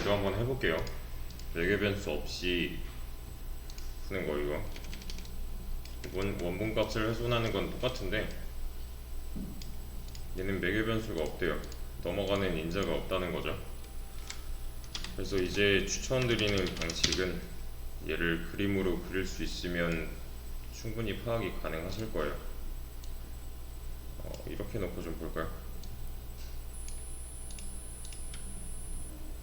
이거 한번 해볼게요. 외계 변수 없이 푸는 거 이거. 원, 원본 값을 훼손하는 건 똑같은데 얘는 매개 변수가 없대요. 넘어가는 인자가 없다는 거죠. 그래서 이제 추천드리는 방식은 얘를 그림으로 그릴 수 있으면 충분히 파악이 가능하실 거예요. 어, 이렇게 놓고 좀 볼까요?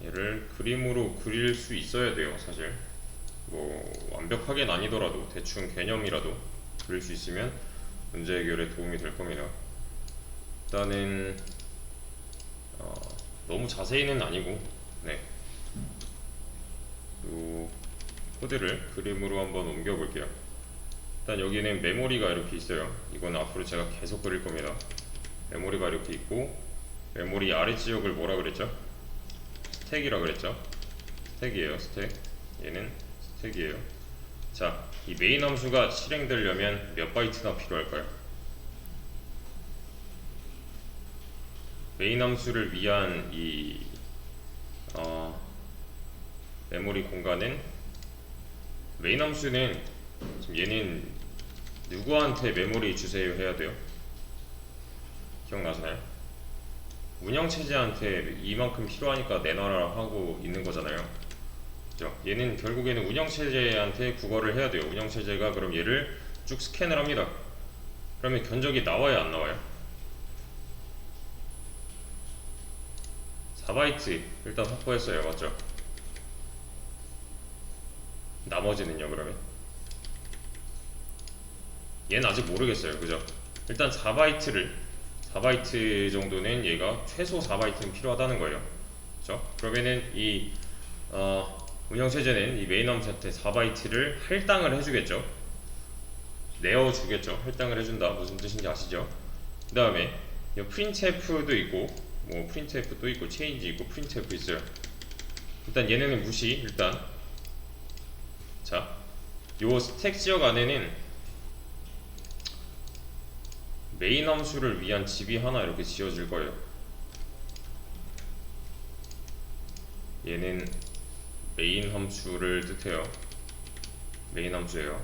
얘를 그림으로 그릴 수 있어야 돼요, 사실. 뭐 완벽하게는 아니더라도 대충 개념이라도 그릴 수 있으면 문제 해결에 도움이 될 겁니다. 일단은 어, 너무 자세히는 아니고, 네. 요 코드를 그림으로 한번 옮겨 볼게요. 일단 여기는 메모리가 이렇게 있어요. 이건 앞으로 제가 계속 그릴 겁니다. 메모리가 이렇게 있고 메모리 아래 지역을 뭐라 그랬죠? 스택이라 그랬죠? 스택이에요, 스택. 얘는 스택이에요. 자, 이 메인 함수가 실행되려면 몇 바이트나 필요할까요? 메인 함수를 위한 이 어, 메모리 공간은 메인 함수는 지금 얘는 누구한테 메모리 주세요 해야 돼요? 기억나시나요? 운영 체제한테 이만큼 필요하니까 내놔라 하고 있는 거잖아요. 그죠? 얘는 결국에는 운영 체제한테 국어를 해야 돼요. 운영 체제가 그럼 얘를 쭉 스캔을 합니다. 그러면 견적이 나와요, 안 나와요? 4바이트 일단 확보했어요, 맞죠? 나머지는요, 그러면? 얘는 아직 모르겠어요, 그죠? 일단 4바이트를 4바이트 정도는 얘가 최소 4바이트는 필요하다는 거예요. 그죠? 그러면은 이 어, 운영체제는 이 메인 함수한테 4바이트를 할당을 해주겠죠. 내어주겠죠. 할당을 해준다. 무슨 뜻인지 아시죠? 그 다음에 이 printf도 있고 뭐 printf도 있고 change 있고 printf 있어요. 일단 얘네는 무시. 일단 자, 요 스택 지역 안에는 메인 함수를 위한 집이 하나 이렇게 지어질 거예요. 얘는 메인 함수를 뜻해요. 메인 함수예요.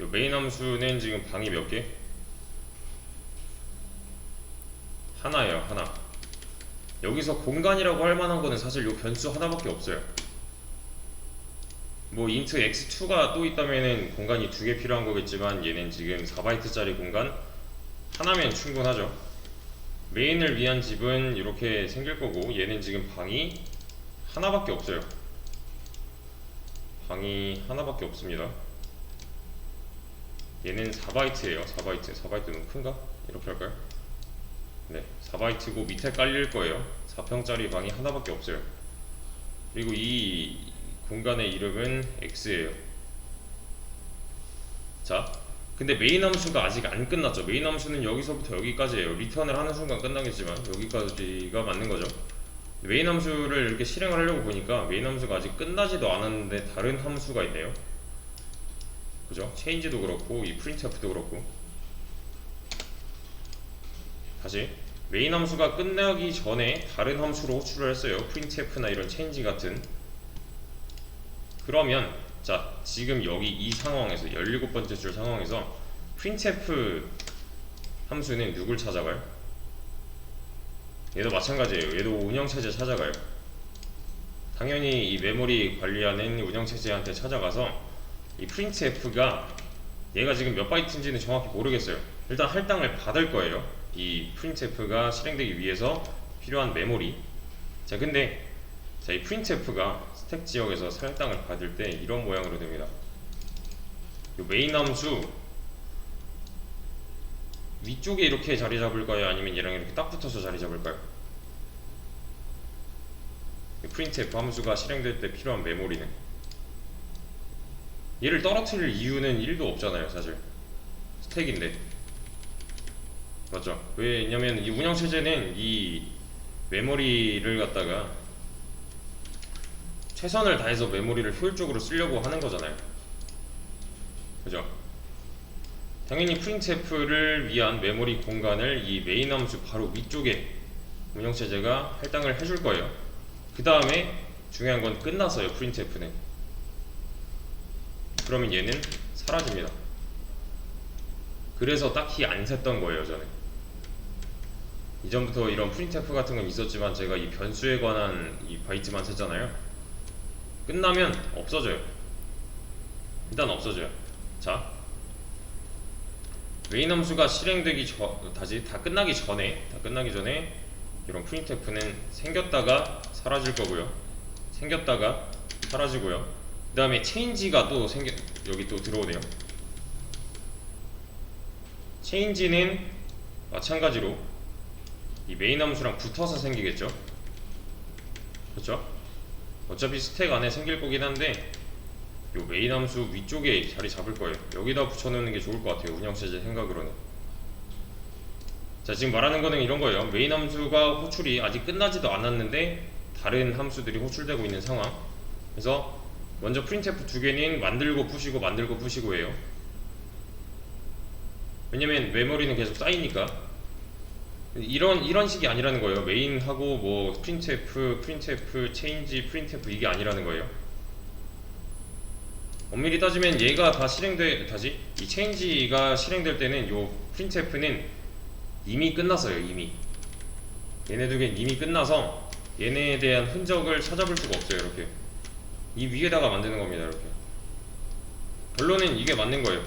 요 메인 함수는 지금 방이 몇 개? 하나예요, 하나. 여기서 공간이라고 할 만한 거는 사실 요 변수 하나밖에 없어요. 뭐 int x2가 또 있다면은 공간이 두 개 필요한 거겠지만 얘는 지금 4바이트짜리 공간 하나면 충분하죠. 메인을 위한 집은 이렇게 생길 거고 얘는 지금 방이 하나밖에 없어요. 방이 하나밖에 없습니다. 얘는 4바이트예요. 4바이트. 4바이트 너무 큰가? 이렇게 할까요? 네, 4바이트고 밑에 깔릴 거예요. 4평짜리 방이 하나밖에 없어요. 그리고 이 공간의 이름은 x예요. 자, 근데 메인 함수가 아직 안 끝났죠. 메인 함수는 여기서부터 여기까지예요. 리턴을 하는 순간 끝나겠지만 여기까지가 맞는 거죠. 메인 함수를 이렇게 실행을 하려고 보니까 메인 함수가 아직 끝나지도 않았는데 다른 함수가 있네요. 그죠? change도 그렇고 이 printf도 그렇고 다시 메인 함수가 끝나기 전에 다른 함수로 호출을 했어요. printf나 이런 change 같은 그러면 자 지금 여기 이 상황에서 17번째 줄 상황에서 printf 함수는 누굴 찾아가요? 얘도 마찬가지예요. 얘도 운영체제 찾아가요. 당연히 이 메모리 관리하는 운영체제한테 찾아가서 이 printf가 얘가 지금 몇 바이트인지는 정확히 모르겠어요. 일단 할당을 받을 거예요. 이 printf가 실행되기 위해서 필요한 메모리. 자, 근데 자, 이 printf가 스택 지역에서 할당을 받을 때 이런 모양으로 됩니다. 이 메인 함수 위쪽에 이렇게 자리 잡을까요? 아니면 얘랑 이렇게 딱 붙어서 자리 잡을까요? 이 printf 함수가 실행될 때 필요한 메모리는 얘를 떨어뜨릴 이유는 1도 없잖아요, 사실. 스택인데. 맞죠? 왜냐면 이 운영체제는 이 메모리를 갖다가 최선을 다해서 메모리를 효율적으로 쓰려고 하는 거잖아요. 그죠? 당연히 printf를 위한 메모리 공간을 이 메인 함수 바로 위쪽에 운영체제가 할당을 해줄 거예요. 그 다음에 중요한 건 끝났어요 printf는 그러면 얘는 사라집니다 그래서 딱히 안 샜던 거예요 저는 이전부터 이런 printf 같은 건 있었지만 제가 이 변수에 관한 이 바이트만 셌잖아요 끝나면 없어져요. 일단 없어져요. 자 메인 함수가 실행되기 전 다시 다 끝나기 전에 다 끝나기 전에 이런 printf는 생겼다가 사라질 거고요. 생겼다가 사라지고요. 그 다음에 change가 또 생겨 여기 또 들어오네요. change는 마찬가지로 이 메인 함수랑 붙어서 생기겠죠? 그렇죠 어차피 스택 안에 생길 거긴 한데 요 메인 함수 위쪽에 자리 잡을 거예요. 여기다 붙여놓는 게 좋을 것 같아요. 운영체제 생각으로는. 자 지금 말하는 거는 이런 거예요. 메인 함수가 호출이 아직 끝나지도 않았는데 다른 함수들이 호출되고 있는 상황. 그래서 먼저 printf 두 개는 만들고 푸시고 만들고 푸시고 해요. 왜냐면 메모리는 계속 쌓이니까 이런 이런 식이 아니라는 거예요. 메인하고 뭐 printf, printf, change, printf 이게 아니라는 거예요. 엄밀히 따지면 얘가 다 실행돼 다시? 이 change가 실행될 때는 요 printf는 이미 끝났어요 이미. 얘네 두 개는 이미 끝나서 얘네에 대한 흔적을 찾아볼 수가 없어요 이렇게. 이 위에다가 만드는 겁니다 이렇게. 결론은 이게 맞는 거예요.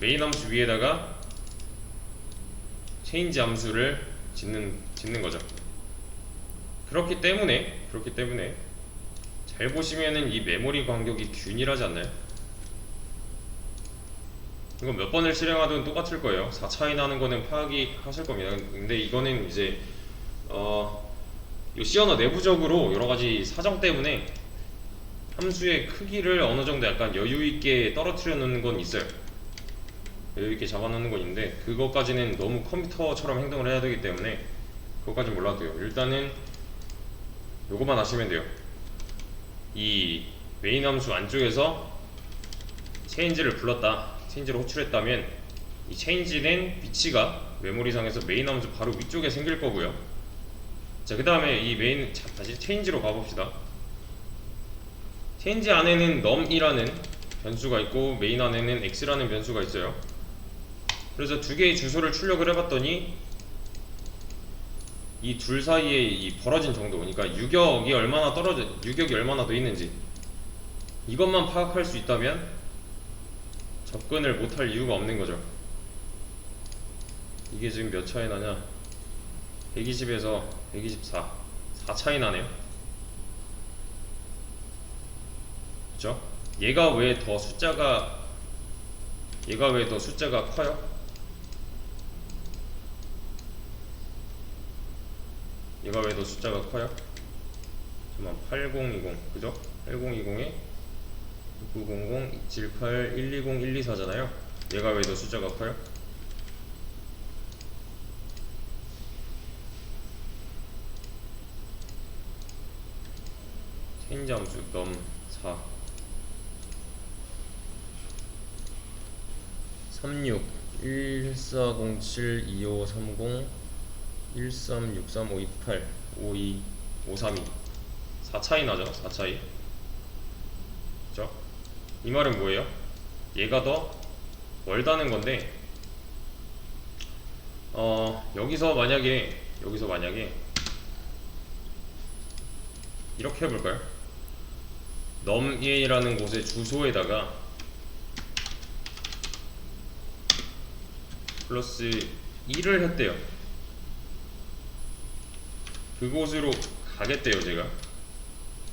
메인 함수 위에다가 change 함수를 짓는 짓는 거죠 그렇기 때문에 그렇기 때문에 잘 보시면은 이 메모리 간격이 균일하지 않나요? 이거 몇 번을 실행하든 똑같을 거예요. 4 차이 나는 거는 파악이 하실 겁니다. 근데 이거는 이제 어, 이 언어 내부적으로 여러 가지 사정 때문에 함수의 크기를 어느 정도 약간 여유 있게 떨어뜨려 놓는 건 있어요. 여유 있게 잡아 놓는 건 있는데 그것까지는 너무 컴퓨터처럼 행동을 해야 되기 때문에 그것까지 몰라도 돼요. 일단은 요거만 아시면 돼요. 이 메인 함수 안쪽에서 체인지를 불렀다 체인지를 호출했다면 이 체인지는 위치가 메모리상에서 메인 함수 바로 위쪽에 생길 거고요 자 그 다음에 이 메인 자, 다시 체인지로 가봅시다 체인지 안에는 num이라는 변수가 있고 메인 안에는 x라는 변수가 있어요 그래서 두 개의 주소를 출력을 해봤더니 이 둘 사이에 이 벌어진 정도 그러니까 유격이 얼마나 떨어져 유격이 얼마나 더 있는지 이것만 파악할 수 있다면 접근을 못할 이유가 없는 거죠 이게 지금 몇 차이 나냐 120에서 124 4 차이 나네요 그쵸? 얘가 왜 더 숫자가 얘가 왜 더 숫자가 커요? 왜더 숫자가 커요? 잠깐만 8020 그죠? 8020에 6900, 278, 120, 124잖아요 얘가 왜더 숫자가 커요? 체인지 함수 넘 4 36 1407 2530 1363 528 52 532 4 차이 나죠? 4 차이. 그죠 이 말은 뭐예요? 얘가 더 멀다는 건데 어 여기서 만약에 여기서 만약에 이렇게 해볼까요? 넘예라는 곳의 주소에다가 플러스 1을 했대요 그곳으로 가겠대요 제가.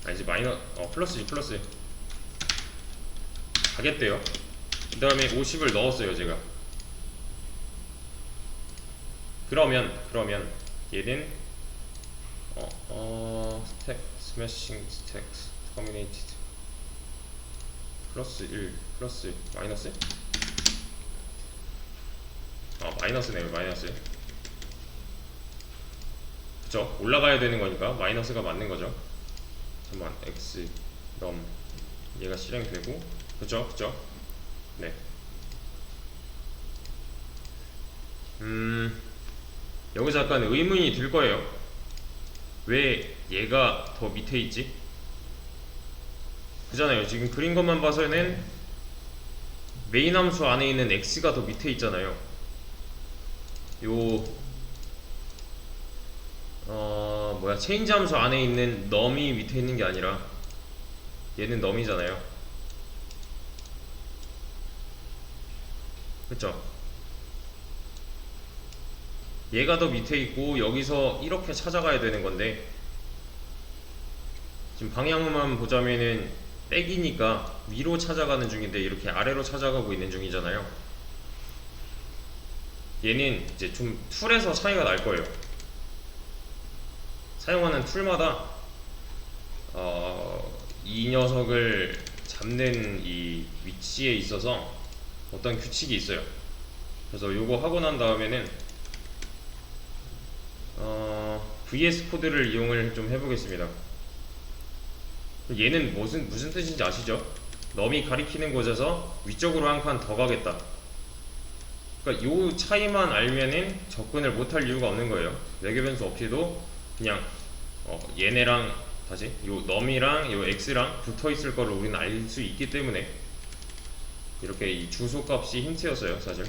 아니지 마이너 어 플러스지 플러스. 가겠대요. 그 다음에 50을 넣었어요 제가. 그러면 그러면 얘는 어, 어 스택 스매싱 스택 터미네이티드 플러스 1 플러스 마이너스? 아 마이너스네요 마이너스 그쵸 올라가야 되는 거니까 마이너스가 맞는 거죠. 잠깐만 x 넘 얘가 실행되고 그쵸 그쵸 네. 음, 여기서 약간 의문이 들 거예요. 왜 얘가 더 밑에 있지? 그잖아요. 지금 그린 것만 봐서는 메인 함수 안에 있는 x가 더 밑에 있잖아요. 요 체인지 함수 안에 있는 num이 밑에 있는 게 아니라 얘는 num이잖아요. 그쵸? 얘가 더 밑에 있고 여기서 이렇게 찾아가야 되는 건데 지금 방향만 보자면은 백이니까 위로 찾아가는 중인데 이렇게 아래로 찾아가고 있는 중이잖아요. 얘는 이제 좀 툴에서 차이가 날 거예요. 사용하는 툴마다 어, 이 녀석을 잡는 이 위치에 있어서 어떤 규칙이 있어요. 그래서 요거 하고 난 다음에는 어, VS 코드를 이용을 좀 해보겠습니다. 얘는 무슨 무슨 뜻인지 아시죠? 넘이 가리키는 곳에서 위쪽으로 한 칸 더 가겠다. 그러니까 요 차이만 알면은 접근을 못할 이유가 없는 거예요. 외교 변수 없이도 그냥 어, 얘네랑 다시 요 넘이랑 요 x랑 붙어 있을 거를 우리는 알 수 있기 때문에 이렇게 이 주소 값이 힌트였어요, 사실.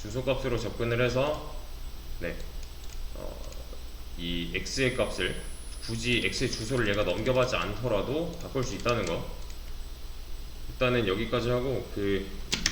주소 값으로 접근을 해서 네. 어, 이 x의 값을 굳이 x의 주소를 얘가 넘겨받지 않더라도 바꿀 수 있다는 거. 일단은 여기까지 하고 그